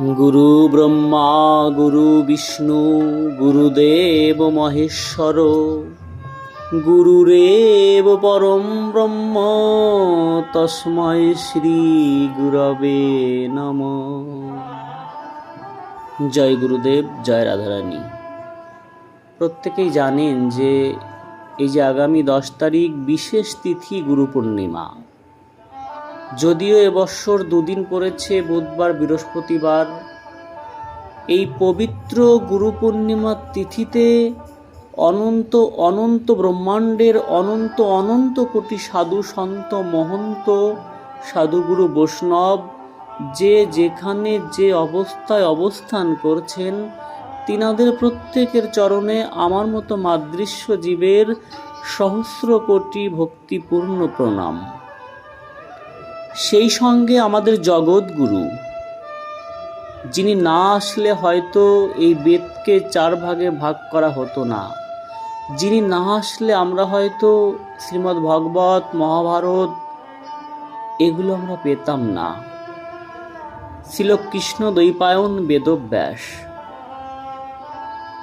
গুরু ব্রহ্মা, গুরু বিষ্ণু, গুরুদেব মহেশ্বর। গুরুরেব পরম ব্রহ্ম, তস্মৈ শ্রী গুরবে নম। জয় গুরুদেব, জয় রাধারানী। প্রত্যেকেই জানেন যে এই যে আগামী দশ তারিখ বিশেষ তিথি গুরু পূর্ণিমা। যদিও এবছর দুদিন পড়েছে বুধবার, বৃহস্পতিবার, এই পবিত্র গুরু পূর্ণিমার তিথিতে অনন্ত অনন্ত ব্রহ্মাণ্ডের অনন্ত অনন্ত কোটি সাধু সন্ত মহন্ত সাধুগুরু বৈষ্ণব যে যেখানে যে অবস্থায় অবস্থান করছেন, তিনাদের প্রত্যেকের চরণে আমার মতো মাদৃশ্য জীবের সহস্র কোটি ভক্তিপূর্ণ প্রণাম। সেই সঙ্গে আমাদের জগৎগুরু যিনি না আসলে হয়তো এই বেদকে চার ভাগে ভাগ করা হতো না। যিনি না আসলে আমরা হয়তো শ্রীমদ্ ভগবত, মহাভারত, এগুলো আমরা পেতাম না। ছিল কৃষ্ণ দ্বৈপায়ন বেদব্যাস।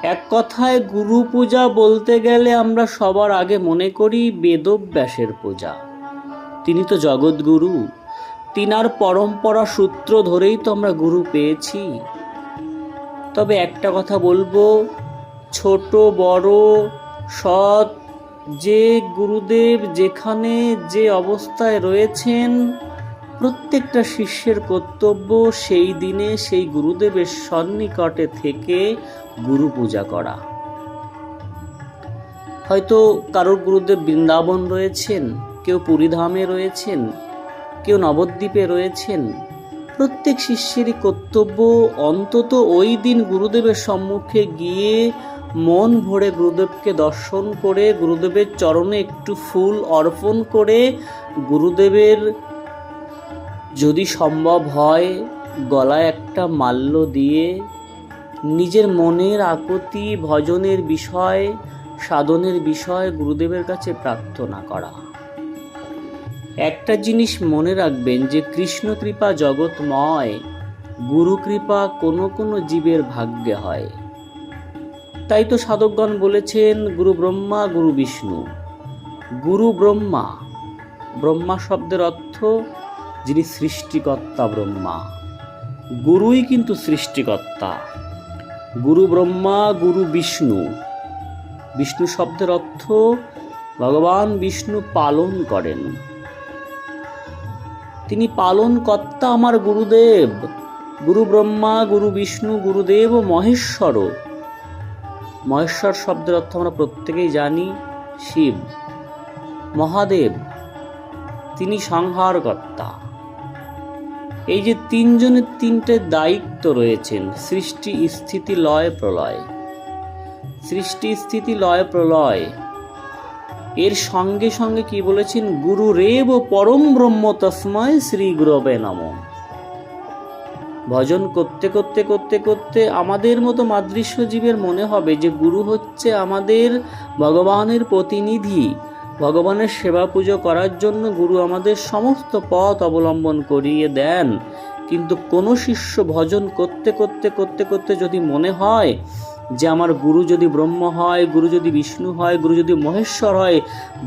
এক কথায় গুরু পূজা বলতে গেলে আমরা সবার আগে মনে করি বেদব্যাসের পূজা। তিনি তো জগৎগুরু। তিনার পরম্পরা সূত্র ধরেই তো আমরা গুরু পেয়েছি। তবে একটা কথা বলব, ছোট, বড়, সৎ, যে গুরুদেব যেখানে যে অবস্থায় রয়েছেন, প্রত্যেকটা শিষ্যের কর্তব্য সেই দিনে সেই গুরুদেবের সন্নিকটে থেকে গুরু পূজা করা। হয়তো কারোর গুরুদেব বৃন্দাবন রয়েছেন, কেউ পুরীধামে রয়েছেন কেউ নবদ্বীপে রয়েছেন? প্রত্যেক শিষ্যেরই কর্তব্য অন্তত ওই দিন গুরুদেবের সম্মুখে গিয়ে মন ভরে গুরুদেবকে দর্শন করে, গুরুদেবের চরণে একটু ফুল অর্পণ করে, গুরুদেবের যদি সম্ভব হয় গলায় একটা মাল্য দিয়ে নিজের মনের আকুতি, ভজনের বিষয়, সাধনের বিষয় গুরুদেবের কাছে প্রার্থনা করা। একটা জিনিস মনে রাখবেন যে কৃষ্ণ কৃপা জগৎময় গুরু কৃপা কোনো কোনো জীবের ভাগ্যে হয়। তাই তো সাধকগণ বলেছেন, গুরু ব্রহ্মা, গুরু বিষ্ণু। গুরু ব্রহ্মা ব্রহ্মা শব্দের অর্থ যিনি সৃষ্টিকর্তা ব্রহ্মা। গুরুই কিন্তু সৃষ্টিকর্তা। গুরু ব্রহ্মা, গুরু বিষ্ণু। বিষ্ণু শব্দের অর্থ ভগবান বিষ্ণু পালন করেন। তিনি পালন কর্তা আমার গুরুদেব। গুরু ব্রহ্মা, গুরু বিষ্ণু গুরুদেব ও মহেশ্বর। মহেশ্বর শব্দের অর্থ আমরা প্রত্যেকেই জানি, শিব। মহাদেব, তিনি সংহারকর্তা এই যে তিনজনের তিনটে দায়িত্ব রয়েছেন, সৃষ্টি, স্থিতি, লয়, প্রলয়। সৃষ্টি, স্থিতি, লয়, প্রলয়। এর সঙ্গে সঙ্গে কি বলেছেন? গুরু রেব পরম ব্রহ্ম তসময় শ্রী গুরবে নম। ভজন করতে করতে করতে করতে আমাদের মতো মাদৃশ্য জীবের মনে হবে যে গুরু হচ্ছে আমাদের ভগবানের প্রতিনিধি। ভগবানের সেবা পুজো করার জন্য গুরু আমাদের সমস্ত পথ অবলম্বন করিয়ে দেন। কিন্তু কোনো শিষ্য ভজন করতে করতে করতে করতে যদি মনে হয় যে আমার গুরু যদি ব্রহ্ম হয়, গুরু যদি বিষ্ণু হয়, গুরু যদি মহেশ্বর হয়,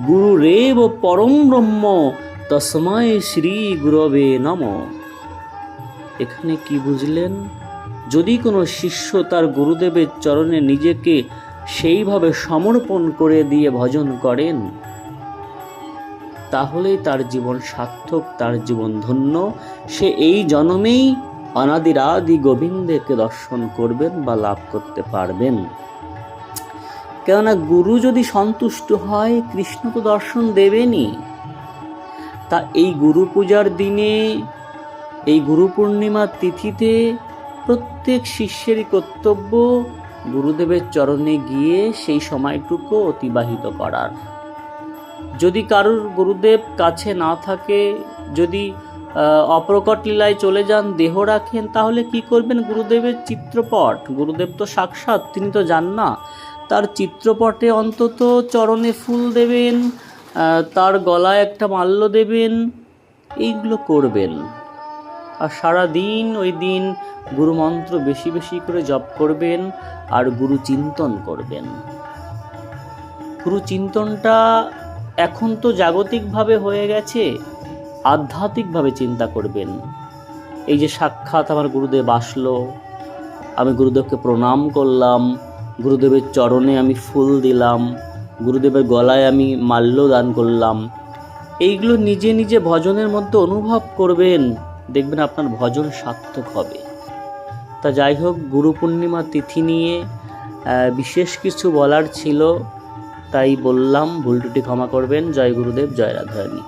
গুরু রেব পরম ব্রহ্ম, তসময় শ্রী গুরবে নম। এখানে কি বুঝলেন? যদি কোনো শিষ্য তার গুরুদেবের চরণে নিজেকে সেইভাবে সমর্পণ করে দিয়ে ভজন করেন, তাহলেই তার জীবন সার্থক, তার জীবন ধন্য। সে এই জন্মেই অনাদিরাদি গোবিন্দকে দর্শন করবেন বা লাভ করতে পারবেন। কেননা গুরু যদি সন্তুষ্ট হয়, কৃষ্ণ তো দর্শন দেবেনই। তা এই গুরু পূজার দিনে, এই গুরু পূর্ণিমার তিথিতে প্রত্যেক শিষ্যেরই কর্তব্য গুরুদেবের চরণে গিয়ে সেই সময়টুকু অতিবাহিত করার। যদি কারোর গুরুদেব কাছে না থাকে, যদি অপ্রকট লীলায় চলে যান, দেহ রাখেন, তাহলে কি করবেন? গুরুদেবের চিত্রপট। গুরুদেব তো সাক্ষাৎ, তিনি তো যান না তার চিত্রপটে অন্তত চরণে ফুল দেবেন তার গলায় একটা মাল্য দেবেন, এইগুলো করবেন। আর সারা দিন ওই দিন গুরু মন্ত্র বেশি বেশি করে জপ করবেন আর গুরু চিন্তন করবেন। গুরু চিন্তনটা এখন তো জাগতিকভাবে হয়ে গেছে। আধ্যাত্মিকভাবে চিন্তা করবেন। এই যে সাক্ষাৎ আমার গুরুদেব আসলো, আমি গুরুদেবকে প্রণাম করলাম, গুরুদেবের চরণে আমি ফুল দিলাম, গুরুদেবের গলায় আমি মাল্য দান করলাম। এইগুলো নিজে নিজে ভজনের মধ্যে অনুভব করবেন, দেখবেন আপনার ভজন সার্থক হবে। তা যাই হোক, গুরু পূর্ণিমা তিথি নিয়ে বিশেষ কিছু বলার ছিল, তাই বললাম, ভুল ত্রুটি ক্ষমা করবেন। জয় গুরুদেব, জয় রাধারানী।